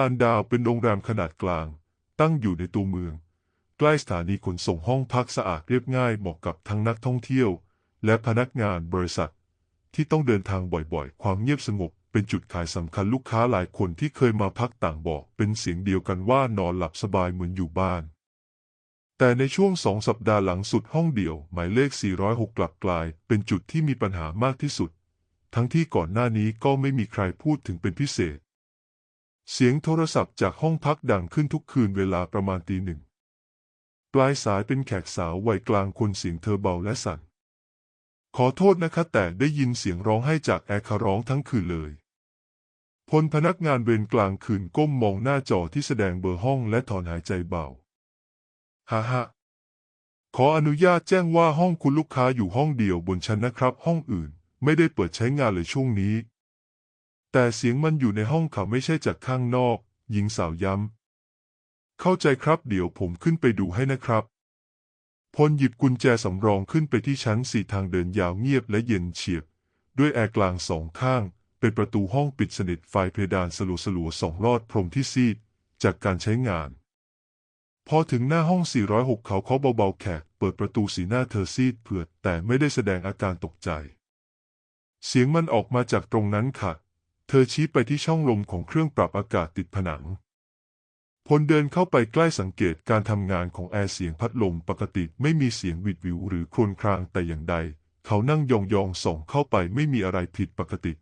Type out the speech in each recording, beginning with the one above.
ลานดาวเป็นโรงแรมขนาดกลาง ตั้งอยู่ในตัวเมือง ใกล้สถานีขนส่งห้องพักสะอาดเรียบง่ายเหมาะกับทั้งนักท่องเที่ยว และพนักงานบริษัท ที่ต้องเดินทางบ่อยๆ ความเงียบสงบเป็นจุดขายสำคัญลูกค้าหลายคนที่เคยมาพักต่างบอกเป็นเสียงเดียวกันว่านอนหลับสบายเหมือนอยู่บ้าน แต่ในช่วงสองสัปดาห์หลังสุดห้องเดี่ยว หมายเลข 406 กลับกลาย เป็นจุดที่มีปัญหามากที่สุด ทั้งที่ก่อนหน้านี้ก็ไม่มีใครพูดถึงเป็นพิเศษ เสียงโทรศัพท์จากห้องพักดังขึ้นทุกคืนเวลาประมาณตีหนึ่ง ปลายสายเป็นแขกสาววัยกลางคนเสียงเธอเบาและสั่น ขอโทษนะคะแต่ได้ยินเสียงร้องไห้จากแอร์คาร้องทั้งคืนเลย พลพนักงานเวรกลางคืนก้มมองหน้าจอที่แสดงเบอร์ห้องและถอนหายใจเบา ฮ่าฮ่าขออนุญาตแจ้งว่าห้องคุณลูกค้าอยู่ห้องเดียวบนชั้นนะครับ ห้องอื่น ไม่ได้เปิดใช้งานเลยช่วงนี้ แต่เสียงมันอยู่ในห้องเขาไม่ใช่จากข้างนอก หญิงสาวย้ำ เข้าใจครับเดี๋ยวผมขึ้นไปดูให้นะครับ พลหยิบกุญแจสำรองขึ้นไปที่ชั้นสี่ทางเดินยาวเงียบและเย็นเฉียบ ด้วยแอร์กลางสองข้าง เป็นประตูห้องปิดสนิทไฟเพดานสลัวสลัวๆสองลอดพรมที่ซีด จากการใช้งาน พอถึงหน้าห้อง 406 เขาเคาะเบาๆแขก เปิดประตูสีหน้าเธอซีดเผือดแต่ไม่ได้แสดงอาการตกใจ เสียงมันออกมาจากตรงนั้นค่ะ เธอชี้ไปที่ช่องลมของเครื่องปรับอากาศติดผนัง พลเดินเข้าไปใกล้สังเกตการทำงานของแอร์เสียงพัดลมปกติไม่มีเสียงวิดวิวหรือโครวญครางแต่อย่างใด เขานั่งยองๆส่องเข้าไปไม่มีอะไรผิดปกติ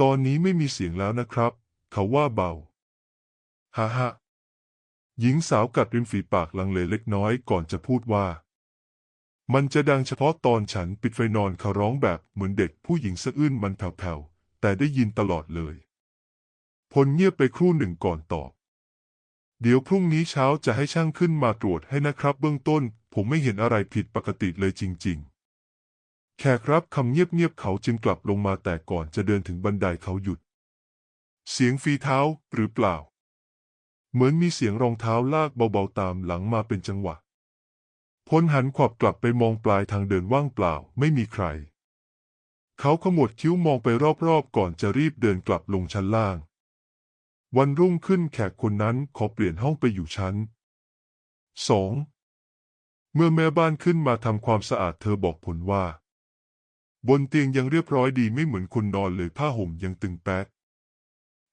ตอนนี้ไม่มีเสียงแล้วนะครับ เขาว่าเบาฮ่าฮ่าหญิงสาวกัดริมฝีปากลังเลเล็กน้อยก่อนจะพูดว่า มันจะดังเฉพาะตอนฉันปิดไฟนอนเขาร้องแบบเหมือนเด็กผู้หญิงสะอื้นมันแผ่วๆ แต่ได้ยินตลอดเลย พลเงียบไปครู่หนึ่งก่อนตอบ เดี๋ยวพรุ่งนี้เช้าจะให้ช่างขึ้นมาตรวจให้นะครับเบื้องต้น ผมไม่เห็นอะไรผิดปกติเลยจริง ๆ แขกรับคำเงียบๆเขาจึงกลับลงมาแต่ก่อนจะเดินถึงบันไดเขาหยุด เสียงฝีเท้าหรือเปล่า เหมือนมีเสียงรองเท้าลากเบาๆตามหลังมาเป็นจังหวะพลหันขวับกลับไปมองปลายทางเดินว่างเปล่าไม่มีใคร เขาขมวดคิ้วมองไปรอบๆ ก่อนจะรีบเดินกลับลงชั้นล่าง วันรุ่งขึ้นแขกคนนั้นขอเปลี่ยนห้องไปอยู่ชั้นสองเมื่อแม่บ้านขึ้นมาทำความสะอาดเธอบอกผลว่า บนเตียงยังเรียบร้อยดีไม่เหมือนคนนอนเลยผ้าห่มยังตึงแป๊ะ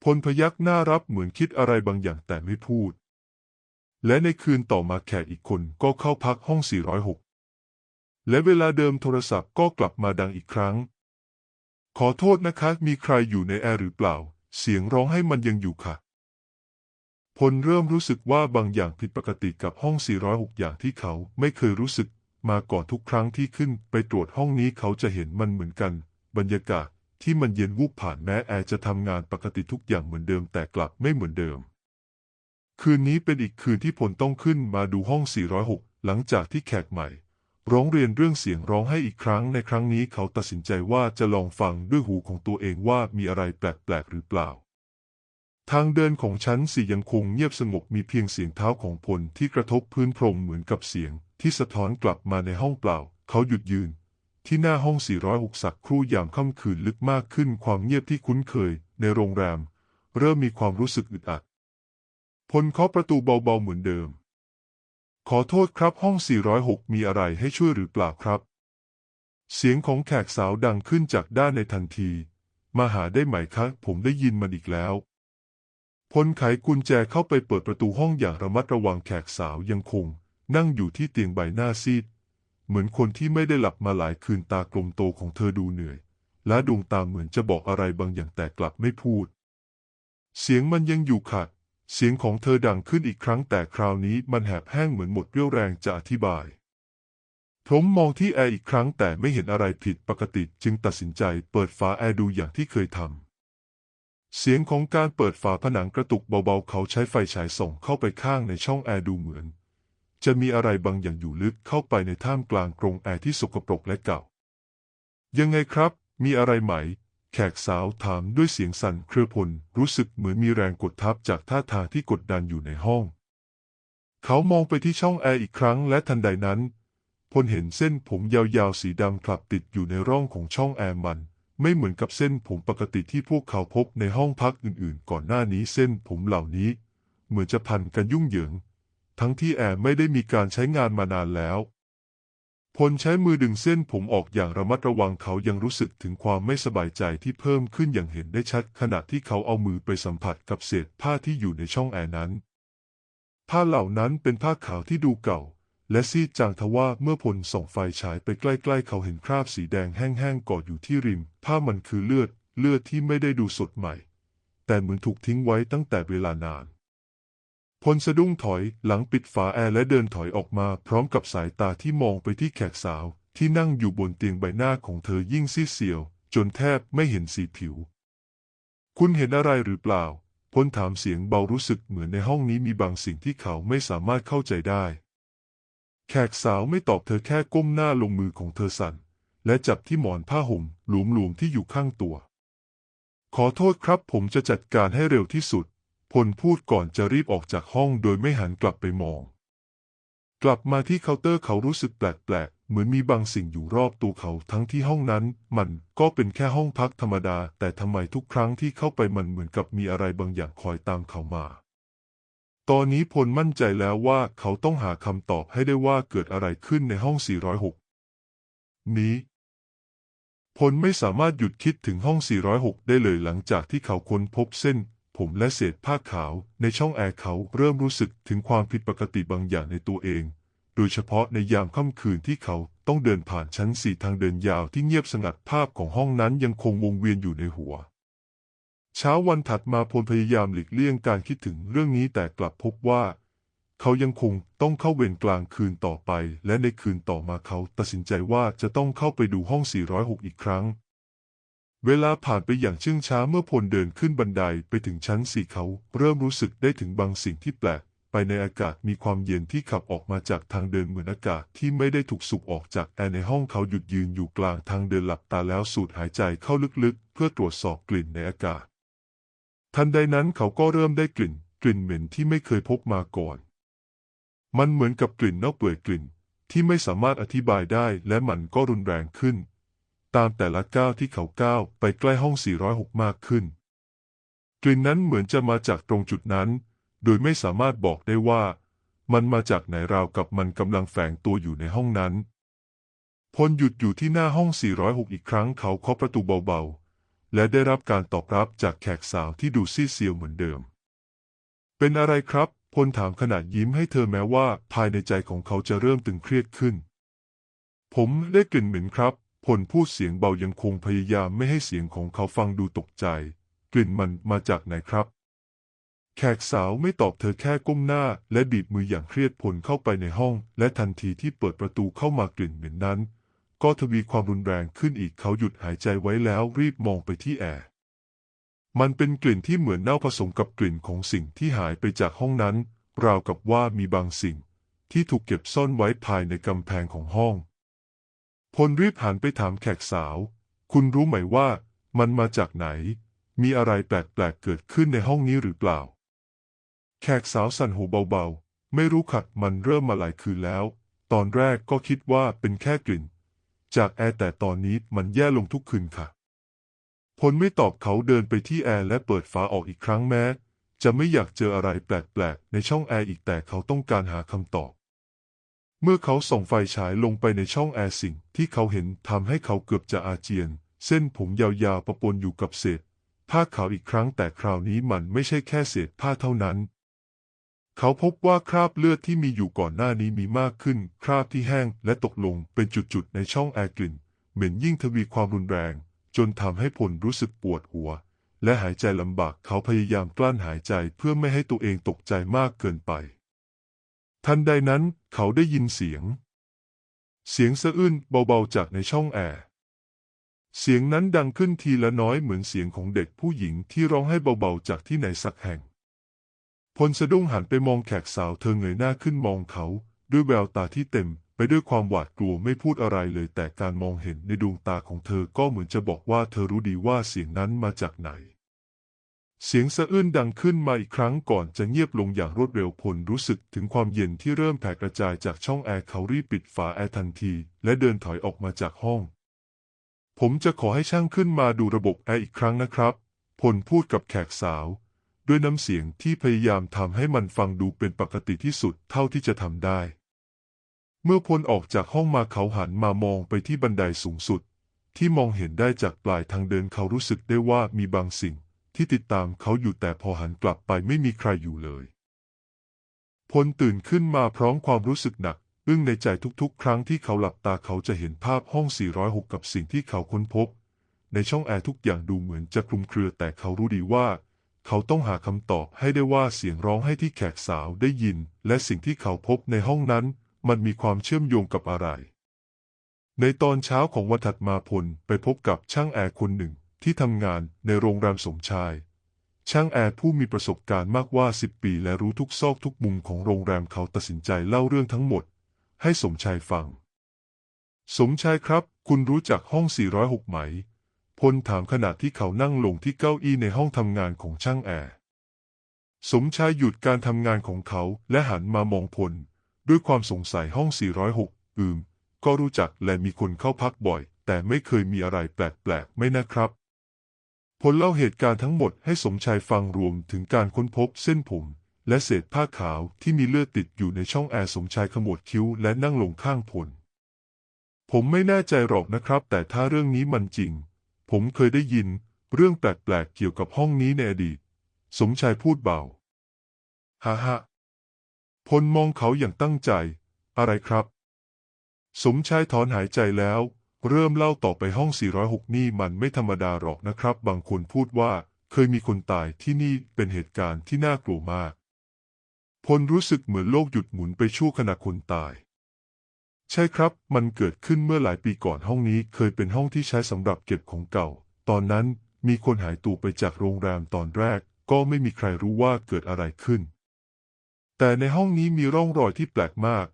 พลพยักหน้ารับเหมือนคิดอะไรบางอย่างแต่ไม่พูด และในคืนต่อมาแขกอีกคนก็เข้าพักห้อง 406 และเวลาเดิมโทรศัพท์ก็กลับมาดังอีกครั้ง ขอโทษนะคะ มีใครอยู่ในแอร์หรือเปล่า เสียงร้องให้มันยังอยู่ค่ะ พลเริ่มรู้สึกว่าบางอย่างผิดปกติกับห้อง 406 อย่างที่เขาไม่เคยรู้สึกมาก่อนทุกครั้งที่ขึ้นไปตรวจห้องนี้เขาจะเห็นมันเหมือนกัน บรรยากาศที่มันเย็นวูบผ่านแม้แอร์จะทำงานปกติทุกอย่างเหมือนเดิมแต่กลับไม่เหมือนเดิม คืนนี้เป็นอีกคืนที่พลต้องขึ้นมาดูห้อง 406 หลังจากที่แขกใหม่ ร้องเรียนเรื่องเสียงร้องให้อีกครั้งในครั้งนี้เขาตัดสินใจว่าจะลองฟังด้วยหูของตัวเองว่ามีอะไรแปลกๆหรือเปล่า ทางเดินของชั้นสี่ยังคงเงียบสงบมีเพียงเสียงเท้าของพลที่กระทบพื้นพรมเหมือนกับเสียง ที่สะท้อนกลับมาในห้องเปล่า เขาหยุดยืน ที่หน้าห้อง 406 สักครู่ยามค่ำคืนลึกมากขึ้นความเงียบที่คุ้นเคย ในโรงแรม เริ่มมีความรู้สึกอึดอัดพลเคาะประตูเบาๆเหมือนเดิม ขอโทษครับห้อง 406 มีอะไรให้ช่วยหรือเปล่าครับ เสียงของแขกสาวดังขึ้นจากด้านในทันที มาหาได้ไหมคะ ผมได้ยินมันอีกแล้ว พลไขกุญแจเข้าไปเปิดประตูห้องอย่างระมัดระวังแขกสาวยังคง นั่งอยู่ที่เตียงใบหน้าซีด เหมือนคนที่ไม่ได้หลับมาหลายคืนตากลมโตของเธอดูเหนื่อย และดวงตาเหมือนจะบอกอะไรบางอย่างแต่กลับไม่พูด เสียงมันยังอยู่ขัด เสียงของเธอดังขึ้นอีกครั้งแต่คราวนี้มันแหบแห้งเหมือนหมดเรี่ยวแรงจะอธิบาย ผมมองที่แอร์อีกครั้งแต่ไม่เห็นอะไรผิดปกติจึงตัดสินใจเปิดฝาแอร์ดูอย่างที่เคยทำ เสียงของการเปิดฝาผนังกระตุกเบาๆ เขาใช้ไฟฉายส่องเข้าไปข้างในช่องแอร์ดูเหมือน จะมีอะไรบางอย่างอยู่ลึกเข้าไปในท่ามกลางกรงแอร์ที่สกปรกและเก่า ยังไงครับ มีอะไรไหม แขกสาวถามด้วยเสียงสั่นเครือพลรู้สึกเหมือนมีแรงกดทับจากท่าทางที่กดดันอยู่ในห้อง เขามองไปที่ช่องแอร์อีกครั้งและทันใดนั้นพลเห็นเส้นผมยาวๆสีดำคลับติดอยู่ในร่องของช่องแอร์มัน ไม่เหมือนกับเส้นผมปกติที่พวกเขาพบในห้องพักอื่นๆ ก่อนหน้านี้เส้นผมเหล่านี้ เหมือนจะพันกันยุ่งเหยิง ทั้งที่แอร์ไม่ได้มีการใช้งานมานานแล้ว พลใช้มือดึงเส้นผมออกอย่างระมัดระวังเขายังรู้สึกถึงความไม่สบายใจที่เพิ่มขึ้นอย่างเห็นได้ชัด ขณะที่เขาเอามือไปสัมผัสกับเศษผ้าที่อยู่ในช่องแอร์นั้น ผ้าเหล่านั้นเป็นผ้าขาวที่ดูเก่า และซีดจางทว่าเมื่อพลส่องไฟฉายไปใกล้ ๆ เขาเห็นคราบสีแดงแห้งๆเกาะอยู่ที่ริม ผ้ามันคือเลือด เลือดที่ไม่ได้ดูสดใหม่ แต่เหมือนถูกทิ้งไว้ตั้งแต่เวลานาน พลสะดุ้งถอยหลังปิดฝาแอร์และเดินถอยออกมาพร้อมกับสายตาที่มองไปที่แขกสาว ที่นั่งอยู่บนเตียงใบหน้าของเธอยิ่งซีดเซียว จนแทบไม่เห็นสีผิว คุณเห็นอะไรหรือเปล่า พลถามเสียงเบารู้สึกเหมือนในห้องนี้มีบางสิ่งที่เขาไม่สามารถเข้าใจได้ แขกสาวไม่ตอบเธอแค่ก้มหน้าลงมือของเธอสั่น และจับที่หมอนผ้าห่มหลวมๆที่อยู่ข้างตัว ขอโทษครับผมจะจัดการให้เร็วที่สุด พลพูดก่อนจะรีบออกจากห้องโดยไม่หันกลับไปมอง กลับมาที่เคาน์เตอร์เขารู้สึกแปลกๆ เหมือนมีบางสิ่งอยู่รอบตัวเขาทั้งที่ห้องนั้น มันก็เป็นแค่ห้องพักธรรมดา แต่ทำไมทุกครั้งที่เข้าไปมันเหมือนกับมีอะไรบางอย่างคอยตามเขามา ตอนนี้พลมั่นใจแล้วว่าเขาต้องหาคำตอบให้ได้ว่าเกิดอะไรขึ้นในห้อง 406 นี้พลไม่สามารถหยุดคิดถึงห้อง 406 ได้เลยหลังจากที่เขาค้นพบเส้น ผมและเศษผ้าขาวในช่องแอร์เขาเริ่มรู้สึกถึงความผิดปกติบางอย่างในตัวเอง โดยเฉพาะในยามค่ำคืนที่เขาต้องเดินผ่านชั้นสี่ทางเดินยาวที่เงียบสงัดภาพของห้องนั้นยังคงวงเวียนอยู่ในหัว เช้าวันถัดมาพลพยายามหลีกเลี่ยงการคิดถึงเรื่องนี้แต่กลับพบว่า เขายังคงต้องเข้าเวรกลางคืนต่อไป และในคืนต่อมาเขาตัดสินใจว่าจะต้องเข้าไปดูห้อง 406 อีกครั้ง เวลาผ่านไปอย่างเชื่องช้าเมื่อพลเดินขึ้นบันไดไปถึงชั้นสี่เขา เริ่มรู้สึกได้ถึงบางสิ่งที่แปลก ไปในอากาศมีความเย็นที่ขับออกมาจากทางเดินเหมือนอากาศที่ไม่ได้ถูกสูบออกจากแอร์ในห้องเขาหยุดยืนอยู่กลางทางเดินหลับตาแล้วสูดหายใจเข้าลึกๆ เพื่อตรวจสอบกลิ่นในอากาศ ทันใดนั้นเขาก็เริ่มได้กลิ่น กลิ่นเหม็นที่ไม่เคยพบมาก่อน มันเหมือนกับกลิ่นเน่าเปื่อยกลิ่น ที่ไม่สามารถอธิบายได้และมันก็รุนแรงขึ้น ตามแต่ละก้าวที่เขาก้าวไปใกล้ห้อง 406 มากขึ้น กลิ่นนั้นเหมือนจะมาจากตรงจุดนั้น โดยไม่สามารถบอกได้ว่า มันมาจากไหนราวกับมันกำลังแฝงตัวอยู่ในห้องนั้น พลหยุดอยู่ที่หน้าห้อง 406 อีกครั้งเขาเคาะประตูเบาๆ และได้รับการตอบรับจากแขกสาวที่ดูซีเซียวเหมือนเดิม เป็นอะไรครับ พลถามขนาดยิ้มให้เธอแม้ว่าภายในใจของเขาจะเริ่มตึงเครียดขึ้น ผมได้กลิ่นเหม็นครับ พลพูดเสียงเบายังคงพยายามไม่ให้เสียงของเขาฟังดูตกใจ กลิ่นมันมาจากไหนครับ แขกสาวไม่ตอบเธอแค่ก้มหน้า และบีบมืออย่างเครียดพลเข้าไปในห้อง และทันทีที่เปิดประตูเข้ามากลิ่นเหม็นนั้น ก็ทวีความรุนแรงขึ้นอีกเขาหยุดหายใจไว้แล้วรีบมองไปที่แอร์มันเป็นกลิ่นที่เหมือนเน่าผสมกับกลิ่นของสิ่งที่หายไปจากห้องนั้น ราวกับว่ามีบางสิ่งที่ถูกเก็บซ่อนไว้ภายในกำแพงของห้อง พลรีบหันไปถามแขกสาว คุณรู้ไหมว่ามันมาจากไหน มีอะไรแปลกๆเกิดขึ้นในห้องนี้หรือเปล่า แขกสาวสั่นหูเบาๆ ไม่รู้ขัดมันเริ่มมาหลายคืนแล้ว ตอนแรกก็คิดว่าเป็นแค่กลิ่น จากแอร์แต่ตอนนี้มันแย่ลงทุกคืนค่ะ พลไม่ตอบเขาเดินไปที่แอร์และเปิดฝาออกอีกครั้งแม้ จะไม่อยากเจออะไรแปลกๆ ในช่องแอร์อีกแต่เขาต้องการหาคำตอบ เมื่อเขาส่องไฟฉายลงไปในช่องแอร์สิ่งที่เขาเห็นทำให้เขาเกือบจะอาเจียน เส้นผมยาวๆประปนอยู่กับเศษผ้าขาวอีกครั้งแต่คราวนี้มันไม่ใช่แค่เศษผ้าเท่านั้น เขาพบว่าคราบเลือดที่มีอยู่ก่อนหน้านี้มีมากขึ้น คราบที่แห้งและตกลงเป็นจุดๆในช่องแอร์กลิ่น เหม็นยิ่งทวีความรุนแรง จนทำให้พลรู้สึกปวดหัว และหายใจลำบากเขาพยายามกลั้นหายใจเพื่อไม่ให้ตัวเองตกใจมากเกินไป ทันใดนั้นเขาได้ยินเสียง เสียงสะอื้นเบาๆจากในช่องแอร์ เสียงนั้นดังขึ้นทีละน้อยเหมือนเสียงของเด็กผู้หญิงที่ร้องให้เบาๆจากที่ไหนสักแห่ง พลสะดุ้งหันไปมองแขกสาวเธอเงยหน้าขึ้นมองเขา ด้วยแววตาที่เต็มไปด้วยความหวาดกลัวไม่พูดอะไรเลย แต่การมองเห็นในดวงตาของเธอก็เหมือนจะบอกว่าเธอรู้ดีว่าเสียงนั้นมาจากไหน เสียงสะอื้นดังขึ้นมาอีกครั้งก่อนจะเงียบลงอย่างรวดเร็วพลรู้สึกถึงความเย็นที่เริ่มแผ่กระจายจากช่องแอร์เขารีบปิดฝาแอร์ทันที และเดินถอยออกมาจากห้อง ผมจะขอให้ช่างขึ้นมาดูระบบแอร์อีกครั้งนะครับ พลพูดกับแขกสาว ด้วยน้ำเสียงที่พยายามทำให้มันฟังดูเป็นปกติที่สุดเท่าที่จะทำได้ เมื่อพลออกจากห้องมาเขาหันมามองไปที่บันไดสูงสุด ที่มองเห็นได้จากปลายทางเดินเขารู้สึกได้ว่ามีบางสิ่ง ที่ติดตามเขาอยู่แต่พอหันกลับไปไม่มีใครอยู่เลยพลตื่นขึ้นมาพร้อมความรู้สึกหนักอึ้งในใจทุกๆ ครั้งที่เขาหลับตาเขาจะเห็นภาพห้อง 406 กับสิ่งที่เขาค้นพบ ในช่องแอร์ทุกอย่างดูเหมือนจะคลุมเครือแต่เขารู้ดีว่า เขาต้องหาคำตอบให้ได้ว่าเสียงร้องให้ที่แขกสาวได้ยิน และสิ่งที่เขาพบในห้องนั้น มันมีความเชื่อมโยงกับอะไร ในตอนเช้าของวันถัดมาพลไปพบกับช่างแอร์คนหนึ่ง ที่ทำงานในโรงแรมสมชาย ช่างแอร์ผู้มีประสบการณ์มากกว่า10ปีและรู้ทุกซอกทุกมุมของโรงแรมเขาตัดสินใจเล่าเรื่องทั้งหมด ให้สมชายฟัง สมชายครับ คุณรู้จักห้อง 406 ไหม พลถามขณะที่เขานั่งลงที่เก้าอี้ในห้องทำงานของช่างแอร์ สมชายหยุดการทำงานของเขาและหันมามองพล ด้วยความสงสัยห้อง 406 อืม ก็รู้จักและมีคนเข้าพักบ่อย แต่ไม่เคยมีอะไรแปลกๆ ไม่นะครับ พลเล่าเหตุการณ์ทั้งหมดให้สมชายฟังรวมถึงการค้นพบเส้นผม และเศษผ้าขาวที่มีเลือดติดอยู่ในช่องแอร์สมชายขมวดคิ้วและนั่งลงข้างพล ผมไม่แน่ใจหรอกนะครับ แต่ถ้าเรื่องนี้มันจริง ผมเคยได้ยินเรื่องแปลกๆเกี่ยวกับห้องนี้ในอดีต สมชายพูดเบาฮ่าฮ่าพลมองเขาอย่างตั้งใจ อะไรครับ สมชายถอนหายใจแล้ว เริ่มเล่าต่อไปห้อง 406 นี่มันไม่ธรรมดาหรอกนะครับ บางคนพูดว่าเคยมีคนตายที่นี่เป็นเหตุการณ์ที่น่ากลัวมาก พลรู้สึกเหมือนโลกหยุดหมุนไปชั่วขณะคนตาย ใช่ครับ มันเกิดขึ้นเมื่อหลายปีก่อนห้องนี้เคยเป็นห้องที่ใช้สำหรับเก็บของเก่า ตอนนั้นมีคนหายตัวไปจากโรงแรมตอนแรก ก็ไม่มีใครรู้ว่าเกิดอะไรขึ้น แต่ในห้องนี้มีร่องรอยที่แปลกมาก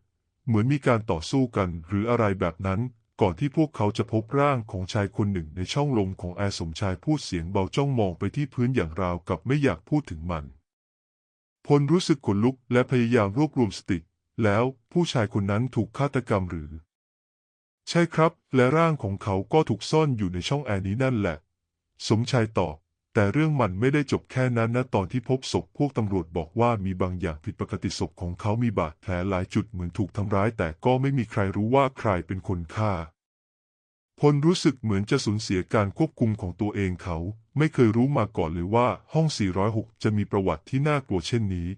เหมือนมีการต่อสู้กันหรืออะไรแบบนั้น ก่อนที่พวกเขาจะพบร่างของชายคนหนึ่งในช่องลมของแอร์สมชายพูดเสียงเบาจ้องมองไปที่พื้นอย่างราวกับไม่อยากพูดถึงมัน พลรู้สึกขนลุกและพยายามรวบรวมสติ แล้วผู้ชายคนนั้นถูกฆาตกรรมหรือ ใช่ครับ และร่างของเขาก็ถูกซ่อนอยู่ในช่องแอร์นี้นั่นแหละ สมชายตอบ แต่เรื่องมันไม่ได้จบแค่นั้นนะตอนที่พบศพพวกตำรวจบอกว่ามีบางอย่างผิดปกติศพของเขามีบาดแผลหลายจุดเหมือนถูกทำร้ายแต่ก็ไม่มีใครรู้ว่าใครเป็นคนฆ่าพลรู้สึกเหมือนจะสูญเสียการควบคุมของตัวเองเขา ไม่เคยรู้มาก่อนเลยว่าห้อง 406 จะมีประวัติที่น่ากลัวเช่นนี้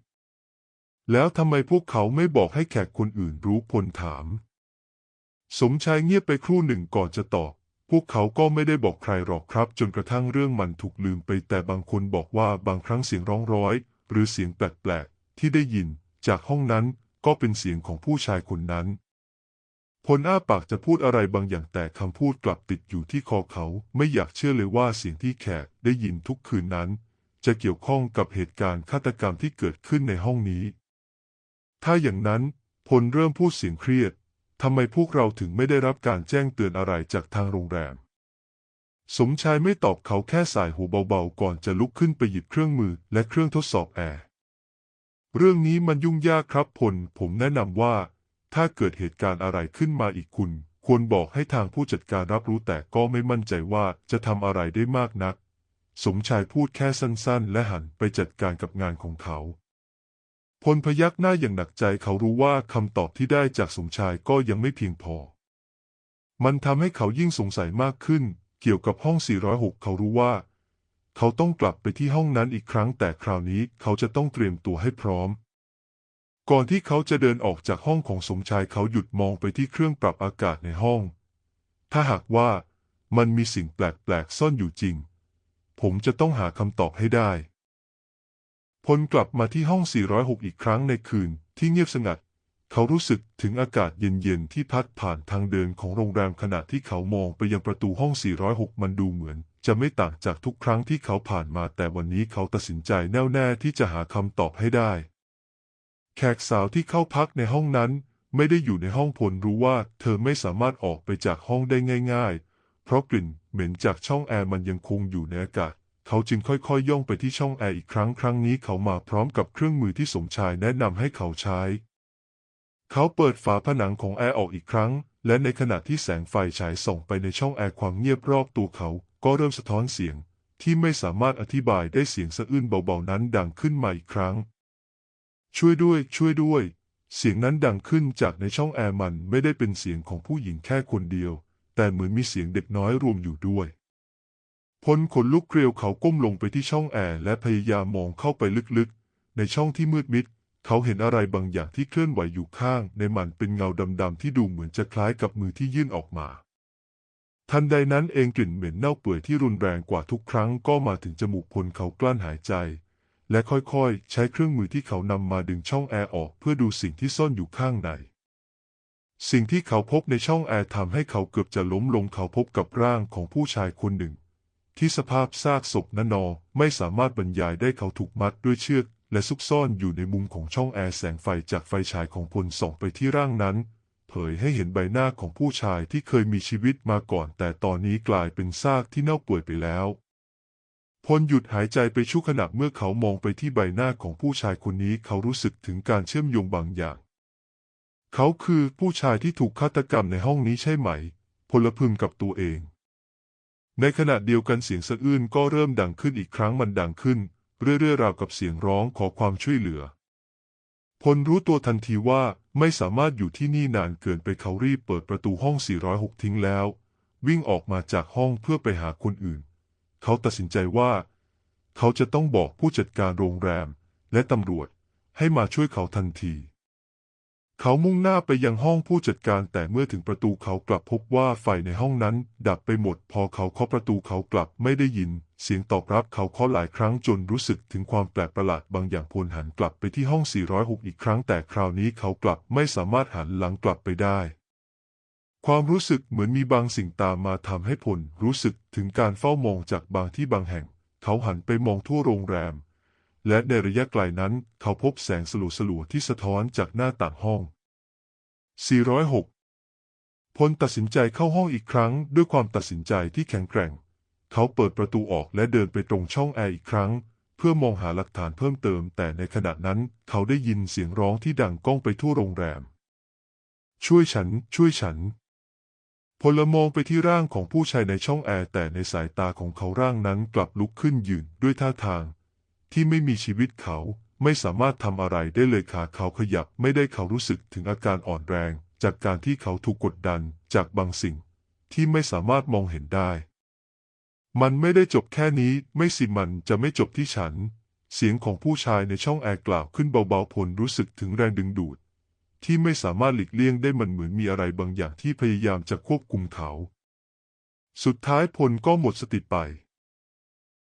แล้วทำไมพวกเขาไม่บอกให้แขกคนอื่นรู้พลถาม สมชายเงียบไปครู่หนึ่งก่อนจะตอบ พวกเขาก็ไม่ได้บอกใครหรอกครับ จนกระทั่งเรื่องมันถูกลืมไป แต่บางคนบอกว่าบางครั้งเสียงร้องร้อย หรือเสียงแปลกๆ ที่ได้ยิน จากห้องนั้นก็เป็นเสียงของผู้ชายคนนั้นพลอ้าปากจะพูดอะไรบางอย่างแต่คำพูดกลับติดอยู่ที่คอเขา ไม่อยากเชื่อเลยว่าเสียงที่แขกได้ยินทุกคืนนั้น จะเกี่ยวข้องกับเหตุการณ์ฆาตกรรมที่เกิดขึ้นในห้องนี้ ถ้าอย่างนั้นพลเริ่มพูดเสียงเครียด ทำไมพวกเราถึงไม่ได้รับการแจ้งเตือนอะไรจากทางโรงแรม สมชายไม่ตอบเขาแค่สายหูเบาๆ ก่อนจะลุกขึ้นไปหยิบเครื่องมือและเครื่องทดสอบแอร์ เรื่องนี้มันยุ่งยากครับพล ผมแนะนำว่า ถ้าเกิดเหตุการณ์อะไรขึ้นมาอีกคุณ ควรบอกให้ทางผู้จัดการรับรู้แต่ก็ไม่มั่นใจว่าจะทำอะไรได้มากนัก สมชายพูดแค่สั้นๆ และหันไปจัดการกับงานของเขา ลพยักหน้าอย่างหนักใจเขารู้ว่าคำตอบที่ได้จากสมชายก็ยังไม่เพียงพอ มันทำให้เขายิ่งสงสัยมากขึ้น เกี่ยวกับห้อง 406 เขารู้ว่า เขาต้องกลับไปที่ห้องนั้นอีกครั้งแต่คราวนี้เขาจะต้องเตรียมตัวให้พร้อม ก่อนที่เขาจะเดินออกจากห้องของสมชายเขาหยุดมองไปที่เครื่องปรับอากาศในห้อง ถ้าหากว่ามันมีสิ่งแปลกๆซ่อนอยู่จริง ผมจะต้องหาคำตอบให้ได้ พลกลับมาที่ห้อง 406 อีกครั้งในคืนที่เงียบสงัด เขารู้สึกถึงอากาศเย็นๆ ที่พัดผ่านทางเดินของโรงแรมขณะที่เขามองไปยังประตูห้อง 406 มันดูเหมือน จะไม่ต่างจากทุกครั้งที่เขาผ่านมา แต่วันนี้เขาตัดสินใจแน่วแน่ที่จะหาคำตอบให้ได้ แขกสาวที่เข้าพักในห้องนั้น ไม่ได้อยู่ในห้องพลรู้ว่า เธอไม่สามารถออกไปจากห้องได้ง่าย ๆ เพราะกลิ่นเหม็นจากช่องแอร์มันยังคงอยู่ในอากาศ เขาจึงค่อยๆย่องไปที่ช่องแอร์อีกครั้งครั้งนี้เขามาพร้อมกับเครื่องมือที่สมชายแนะนำให้เขาใช้ เขาเปิดฝาผนังของแอร์ออกอีกครั้ง และในขณะที่แสงไฟฉายส่องไปในช่องแอร์ความเงียบรอบตัวเขาก็เริ่มสะท้อนเสียง ที่ไม่สามารถอธิบายได้เสียงสะอื้นเบาๆนั้นดังขึ้นมาอีกครั้ง ช่วยด้วย ช่วยด้วย เสียงนั้นดังขึ้นจากในช่องแอร์มันไม่ได้เป็นเสียงของผู้หญิงแค่คนเดียว แต่เหมือนมีเสียงเด็กน้อยรวมอยู่ด้วย พลขนลุกเกลียวเขาก้มลงไปที่ช่องแอร์และพยายามมองเข้าไปลึกๆ ในช่องที่มืดมิด เขาเห็นอะไรบางอย่างที่เคลื่อนไหวอยู่ข้างในมันเป็นเงาดำๆที่ดูเหมือนจะคล้ายกับมือที่ยื่นออกมา ทันใดนั้นเองกลิ่นเหม็นเน่าเปื่อยที่รุนแรงกว่าทุกครั้งก็มาถึงจมูกพลเขากลั้นหายใจ และค่อยๆ ใช้เครื่องมือที่เขานำมาดึงช่องแอร์ออกเพื่อดูสิ่งที่ซ่อนอยู่ข้างในสิ่งที่เขาพบในช่องแอร์ทำให้เขาเกือบจะล้มลงเขาพบกับร่างของผู้ชายคนหนึ่ง ที่สภาพซากศพนนอ ไม่สามารถบรรยายได้เขาถูกมัดด้วยเชือก และซุกซ่อนอยู่ในมุมของช่องแอร์แสงไฟจากไฟฉายของพลส่องไปที่ร่างนั้น เผยให้เห็นใบหน้าของผู้ชายที่เคยมีชีวิตมาก่อน แต่ตอนนี้กลายเป็นซากที่เน่าเปื่อยไปแล้วพลหยุดหายใจไปชั่วขณะเมื่อเขามองไปที่ใบหน้าของผู้ชายคนนี้เขารู้สึกถึงการเชื่อมโยงบางอย่าง เขาคือผู้ชายที่ถูกฆาตกรรมในห้องนี้ใช่ไหม พลพึงกับตัวเอง ในขณะเดียวกันเสียงสะอื้นก็เริ่มดังขึ้นอีกครั้งมันดังขึ้น เรื่อยๆราวกับเสียงร้องขอความช่วยเหลือ พลรู้ตัวทันทีว่าไม่สามารถอยู่ที่นี่นานเกินไปเขารีบเปิดประตูห้อง 406 ทิ้งแล้ว วิ่งออกมาจากห้องเพื่อไปหาคนอื่น เขาตัดสินใจว่า เขาจะต้องบอกผู้จัดการโรงแรมและตำรวจให้มาช่วยเขาทันที เขามุ่งหน้าไปยังห้องผู้จัดการแต่เมื่อถึงประตูเขากลับพบว่าไฟในห้องนั้น ดับไปหมด พอเขาเคาะประตูเขากลับไม่ได้ยิน เสียงตอบรับเขาเคาะหลายครั้งจนรู้สึกถึงความแปลกประหลาดบางอย่างพลหันกลับไปที่ห้อง 406 อีกครั้งแต่คราวนี้เขากลับไม่สามารถหันหลังกลับไปได้ ความรู้สึกเหมือนมีบางสิ่งตามมาทำให้พลรู้สึกถึงการเฝ้ามองจากบางที่บางแห่ง เขาหันไปมองทั่วโรงแรม และในระยะไกลนั้นเขาพบแสงสลัวๆที่สะท้อนจากหน้าต่างห้อง 406 พลตัดสินใจเข้าห้องอีกครั้งด้วยความตัดสินใจที่แข็งแกร่ง เขาเปิดประตูออกและเดินไปตรงช่องแอร์อีกครั้ง เพื่อมองหาหลักฐานเพิ่มเติม แต่ในขณะนั้นเขาได้ยินเสียงร้องที่ดังก้องไปทั่วโรงแรม ช่วยฉัน ช่วยฉันพลมองไปที่ร่างของผู้ชายในช่องแอร์แต่ในสายตาของเขาร่างนั้นกลับลุกขึ้นยืนด้วยท่าทาง ที่ไม่มีชีวิตเขาไม่สามารถทำอะไรได้เลยขาเขาขยับไม่ได้เขารู้สึกถึงอาการอ่อนแรง จากการที่เขาถูกกดดันจากบางสิ่ง ที่ไม่สามารถมองเห็นได้ มันไม่ได้จบแค่นี้ไม่สิมันจะไม่จบที่ฉัน เสียงของผู้ชายในช่องแอร์กล่าวขึ้นเบาๆพลรู้สึกถึงแรงดึงดูด ที่ไม่สามารถหลีกเลี่ยงได้มันเหมือนมีอะไรบางอย่างที่พยายามจะควบคุมเขา สุดท้ายพลก็หมดสติไป